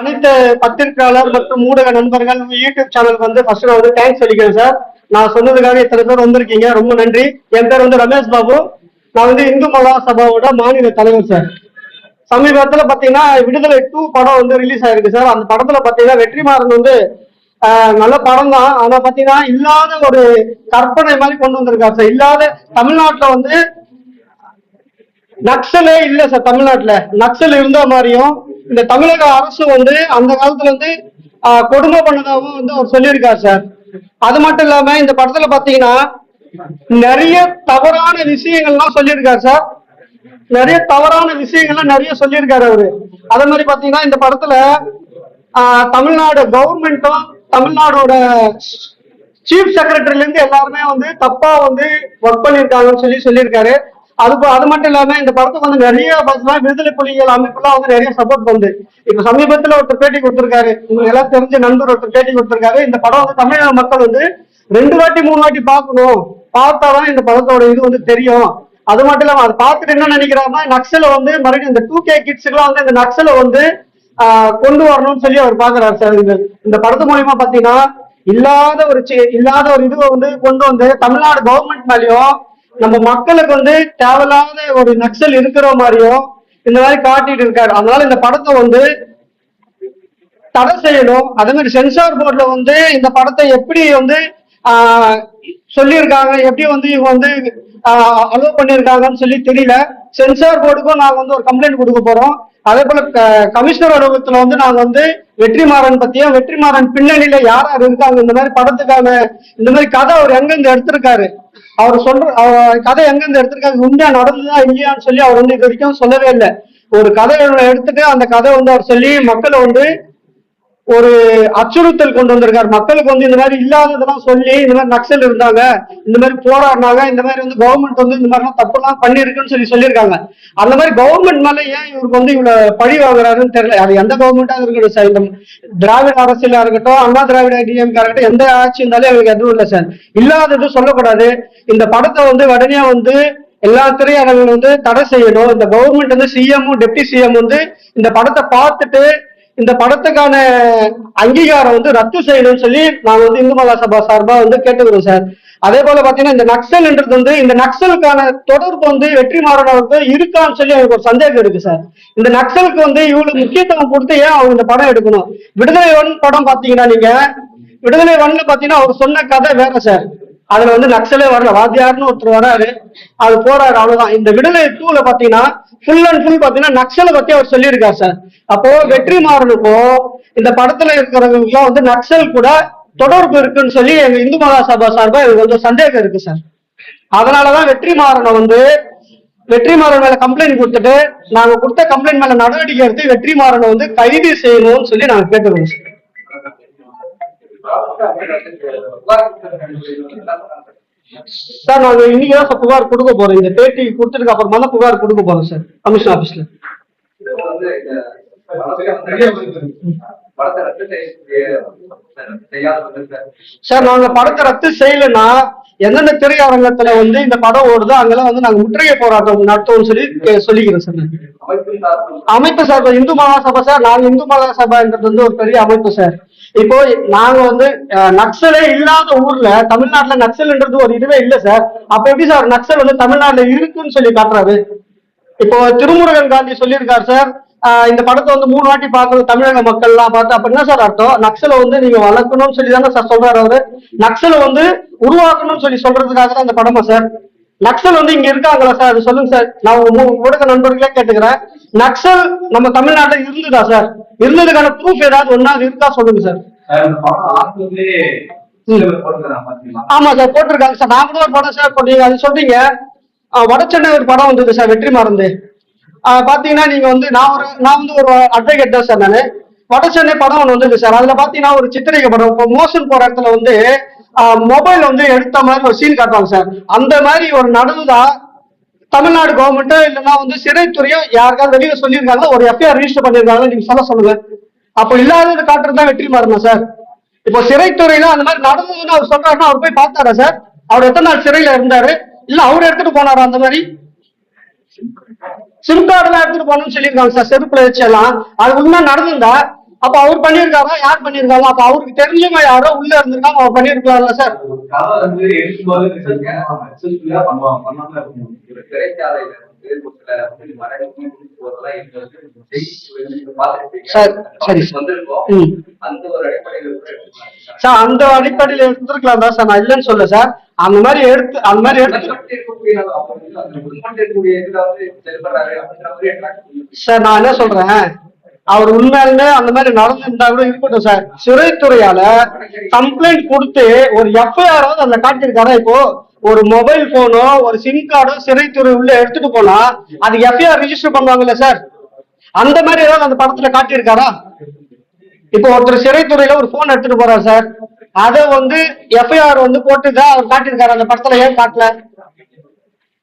அனைத்து பத்திரிகையாளர் மற்றும் ஊடக நண்பர்கள் யூடியூப் சேனலுக்கு வந்து ஃபர்ஸ்ட் நான் வந்து தேங்க்ஸ் சொல்லிக்கிறேன் சார் நான் சொன்னதுக்காக இத்தனை பேர் வந்திருக்கீங்க. ரொம்ப நன்றி. என் பேர் வந்து ரமேஷ் பாபு. நான் வந்து இந்து மகா சபாவோட மாநில தலைவர் சார் சமீபத்தில் பார்த்தீங்கன்னா விடுதலை டூ படம் வந்து ரிலீஸ் ஆயிருக்கு சார் அந்த படத்துல பார்த்தீங்கன்னா வெற்றிமாறன் வந்து நல்ல படம் தான் ஆனால் பார்த்தீங்கன்னா இல்லாத ஒரு கற்பனை மாதிரி கொண்டு வந்திருக்காரு சார் இல்லாத தமிழ்நாட்டில் வந்து நக்சலே இல்ல சார் தமிழ்நாட்டுல. நக்சல் இருந்த மாதிரியும் இந்த தமிழக அரசு வந்து அந்த காலத்துல இருந்து கொடுமை பண்ணதாகவும் வந்து அவர் சொல்லியிருக்காரு சார். அது மட்டும் இல்லாம இந்த படத்துல பாத்தீங்கன்னா நிறைய தவறான விஷயங்கள்லாம் சொல்லியிருக்காரு சார். நிறைய தவறான விஷயங்கள்லாம் நிறைய சொல்லியிருக்காரு அவரு. அதே மாதிரி பாத்தீங்கன்னா இந்த படத்துல தமிழ்நாடு கவர்மெண்ட்டும் தமிழ்நாடோட சீஃப் செக்ரட்டரில இருந்து எல்லாருமே வந்து தப்பா வந்து ஒர்க் பண்ணிருக்காங்கன்னு சொல்லி சொல்லியிருக்காரு. அது அது மட்டும் இல்லாம இந்த படத்துக்கு வந்து நிறைய பாத்தீங்கன்னா விடுதலை புலிகள் அமைப்புலாம் வந்து நிறைய சப்போர்ட் பண்ணுது. இப்ப சமீபத்துல ஒருத்தர் பேட்டி கொடுத்திருக்காரு. உங்களுக்கு எல்லாம் தெரிஞ்ச நண்பர் ஒருத்தர் பேட்டி கொடுத்திருக்காரு. இந்த படம் வந்து தமிழக மக்கள் வந்து ரெண்டு வாட்டி மூணு வாட்டி பார்க்கணும். பார்த்தாதான் இந்த படத்தோட இது வந்து தெரியும். அது மட்டும் இல்லாம அதை பார்த்துட்டு என்ன நினைக்கிறாருன்னா நக்சலை வந்து மறுபடியும் இந்த டூ கே கிட்ஸுக்குலாம் வந்து இந்த நக்சலை வந்து கொண்டு வரணும்னு சொல்லி அவர் பாக்குறாரு சார். இந்த இந்த படத்து மூலியமா பாத்தீங்கன்னா இல்லாத ஒரு இல்லாத ஒரு இதுவை வந்து கொண்டு வந்து தமிழ்நாடு கவர்மெண்ட் மேலயும் நம்ம மக்களுக்கு வந்து தேவையில்லாத ஒரு நக்சல் இருக்கிற மாதிரியும் இந்த மாதிரி காட்டிட்டு இருக்காரு. அதனால இந்த படத்தை வந்து தடை செய்யணும். அதே மாதிரி சென்சார் போர்டில் வந்து இந்த படத்தை எப்படி வந்து சொல்லியிருக்காங்க எப்படி வந்து இவங்க வந்து அலோவ் பண்ணியிருக்காங்கன்னு சொல்லி தெரியல. சென்சார் போர்டுக்கும் நாங்கள் வந்து ஒரு கம்ப்ளைண்ட் கொடுக்க போறோம். அதே போல க- கமிஷனர் அலுவலகத்துல வந்து நாங்க வந்து வெற்றிமாறன் பத்தியும் வெற்றிமாறன் பின்னணியில யார் யார் இருக்காங்க இந்த மாதிரி படத்துக்காக இந்த மாதிரி கதை அவர் எங்கிருந்து எடுத்திருக்காரு? அவர் சொல்ற அவர் கதை எங்கெங்க எடுத்திருக்காங்க? உண்மையா நடந்ததா இல்லையான்னு சொல்லி அவர் வந்து இது வரைக்கும் சொல்லவே இல்லை. ஒரு கதையை எடுத்துட்டு அந்த கதை வந்து அவர் சொல்லி மக்களை வந்து ஒரு அச்சுறுத்தல் கொண்டு வந்திருக்காரு. மக்களுக்கு வந்து இந்த மாதிரி இல்லாததெல்லாம் சொல்லி இந்த மாதிரி நக்சல் இருந்தாங்க இந்த மாதிரி போராடினாங்க இந்த மாதிரி வந்து கவர்மெண்ட் வந்து இந்த மாதிரிலாம் தப்புலாம் பண்ணிருக்குன்னு சொல்லி சொல்லியிருக்காங்க. அந்த மாதிரி கவர்மெண்ட் மேல ஏன் இவருக்கு வந்து இவ்வளவு பழி வாங்குறாருன்னு தெரியல. அது எந்த கவர்மெண்டா இருக்கட்டும் சார் இந்த திராவிட அரசியலா இருக்கட்டும் அண்ணா திராவிட டிஎம்கா இருக்கட்டும் எந்த ஆட்சி இருந்தாலும் எங்களுக்கு எதுவும் இல்லை சார். இல்லாதது சொல்லக்கூடாது. இந்த படத்தை வந்து உடனே வந்து எல்லா திரையரங்களும் வந்து தடை செய்யணும். இந்த கவர்மெண்ட் வந்து சிஎம் டெப்டி சிஎம் வந்து இந்த படத்தை பார்த்துட்டு இந்த படத்துக்கான அங்கீகாரம் வந்து ரத்து செய்யணும்னு சொல்லி நாங்க வந்து இந்து மகா சபா சார்பா வந்து கேட்டுக்கிறோம் சார். அதே போல பாத்தீங்கன்னா இந்த நக்சல்ன்றது வந்து இந்த நக்சலுக்கான தொடர்பு வந்து வெற்றிமாறன் அவருக்கு இருக்கான்னு சொல்லி எனக்கு ஒரு சந்தேகம் இருக்கு சார். இந்த நக்சலுக்கு வந்து இவ்வளவு முக்கியத்துவம் கொடுத்து ஏன் அவங்க இந்த படம் எடுக்கணும்? விடுதலை ஒன் படம் பாத்தீங்கன்னா நீங்க விடுதலை ஒன்னு பாத்தீங்கன்னா அவர் சொன்ன கதை வேற சார். அதுல வந்து நக்சலே வரல. வாத்தியார்னு ஒருத்தர் வராரு. அது போறாரு அவ்வளவுதான். இந்த விடுதலை டூல பாத்தீங்கன்னா ஃபுல் அண்ட் ஃபுல் பாத்தீங்கன்னா நக்சலை பத்தி அவர் சொல்லியிருக்காரு சார் அப்போ வெற்றிமாறனுக்கும் இந்த படத்துல இருக்கிறவங்களுக்கும் வந்து நக்சல் கூட தொடர்பு இருக்குன்னு சொல்லி எங்க இந்து மகா சபா சார்பா இது கொஞ்சம் சந்தேகம் இருக்கு சார் அதனாலதான் வெற்றிமாறனை வந்து வெற்றி மாறன் மேல கம்ப்ளைண்ட் கொடுத்துட்டு நாங்க கொடுத்த கம்ப்ளைண்ட் மேல நடவடிக்கை எடுத்து வெற்றி மாறனை வந்து கைது செய்யணும்னு சொல்லி நாங்க கேட்டுக்கிறோம் சார் சார் நாங்க இன்னைக்கு தான் சார் புகார் கொடுக்க போறோம் இந்த பேட்டி கொடுத்ததுக்கு அப்புறமா தான் புகார் கொடுக்க போறோம் சார் கமிஷன் ஆபீஸ்ல சார் நாங்க படத்தை ரத்து செய்யலைன்னா எந்தெந்த திரையரங்கத்துல வந்து இந்த படம் ஓடுதோ அங்கெல்லாம் வந்து நாங்க முற்றுகை போராட்டம் நடத்துவோம்னு சொல்லி சொல்லிக்கிறேன் சார் அமைப்பு சார் இந்து மகாசபா சார். நாங்க இந்து மகாசபான்றது வந்து ஒரு பெரிய அமைப்பு சார். இப்போ நாங்க வந்து நக்சலே இல்லாத ஊர்ல தமிழ்நாட்டுல நக்சல்ன்றது ஒரு இதுவே இல்ல சார். அப்ப எப்படி சார் நக்சல் வந்து தமிழ்நாட்டுல இருக்குன்னு சொல்லி காட்டுறாரு? இப்போ திருமுருகன் காந்தி சொல்லியிருக்காரு சார். இந்த படத்தை வந்து மூணு வாட்டி பார்க்கணும் தமிழக மக்கள்லாம் பார்த்து அப்ப என்ன சார் அர்த்தம்? நக்சலை வந்து நீங்க வளர்க்கணும்னு சொல்லி தானே சார் சொல்றாரு அவரு. நக்சலை வந்து உருவாக்கணும்னு சொல்லி சொல்றதுக்காக தான் இந்த படமா சார். நக்சல் வந்து இங்க இருக்காங்களா சார்? அது சொல்லுங்க சார். நான் ஊடக நண்பர்களே கேட்டுக்கிறேன். நக்சல் நம்ம தமிழ்நாட்டுல இருந்ததா சார்? இருந்ததுக்கான ப்ரூஃப் ஏதாவது ஒன்னாவது இருக்கா சொல்லுங்க சார். ஆமா சார் போட்டிருக்காங்க சார். நான் கூட ஒரு படம் சார் போட்டீங்க அது சொல்றீங்க. ஆஹ் வடசென்னை ஒரு படம் வந்தது சார் வெற்றி மறந்து. பாத்தீங்கன்னா நீங்க வந்து நான் ஒரு நான் வந்து ஒரு அட்வொகேட் தான் சார் நானு. வடசென்னை படம் ஒன்று வந்துருக்கு சார் அதுல பாத்தீங்கன்னா ஒரு சித்திரிகை படம். இப்போ மோஷன் போற இடத்துல வந்து மொபைல் வந்து எடுத்த மாதிரி ஒரு சீன் காட்டுவாங்க சார் அந்த மாதிரி ஒரு நடந்ததா தமிழ்நாடு கவர்மெண்ட்டோ இல்லைன்னா வந்து சிறைத்துறையோ யாருக்காவது வெளியில சொல்லியிருக்காங்க ஒரு எஃப்ஐஆர் ரிஜிஸ்டர் பண்ணியிருக்காங்க நீங்க சொல்ல சொல்லுங்க. அப்போ இல்லாதது காட்டுறது தான் வெற்றி மாறணும் சார் இப்போ சிறைத்துறையில அந்த மாதிரி நடந்ததுன்னு அவர் சொல்றாருன்னா அவர் போய் பார்த்தாரா சார் அவர் எத்தனை நாள் சிறையில இருந்தாரு? இல்ல அவர் எடுத்துட்டு போனாரா அந்த மாதிரி? சிம் கார்டு எல்லாம் எடுத்துட்டு போகணும்னு சொல்லியிருக்காங்க சார். செருப்புல வச்சு எல்லாம். அது உண்மை நடந்திருந்தா அப்ப அவர் பண்ணியிருக்காரா? யார் பண்ணியிருக்காங்க? அப்ப அவருக்கு தெரிஞ்சவங்க யாரோ உள்ள இருந்திருக்காங்க அவர் பண்ணியிருக்கலாம்ல சார்? சரி, சரி. வந்திருக்கோம். ம். அந்த அடிப்படையில் கூட எடுத்துக்கலாம். சார் அந்த அடிப்படையில எடுத்திருக்கலாம் தான் சார். நான் இல்லைன்னு சொல்ல சார். அந்த மாதிரி எடுத்து அந்த மாதிரி எடுத்து. சார் நான் என்ன சொல்றேன்? அவர் உண்மையாலுமே அந்த மாதிரி நடந்திருந்தா கூட இருக்கட்டும் சார். சிறைத்துறையால கம்ப்ளைண்ட் கொடுத்து ஒரு எஃப்ஐஆர் அந்த காட்டியிருக்காரா? இப்போ ஒரு மொபைல் போனோ ஒரு சிம் கார்டோ சிறைத்துறை உள்ள எடுத்துட்டு போனா அது எஃப்ஐஆர் ரிஜிஸ்டர் பண்ணுவாங்கல்ல சார்? அந்த மாதிரி ஏதாவது அந்த படத்துல காட்டியிருக்காரா? இப்போ ஒருத்தர் சிறைத்துறையில ஒரு போன் எடுத்துட்டு போறாரு சார். அதை வந்து எஃப்ஐஆர் வந்து போட்டுதான் அவர் காட்டியிருக்காரு. அந்த படத்துல ஏன் காட்டல?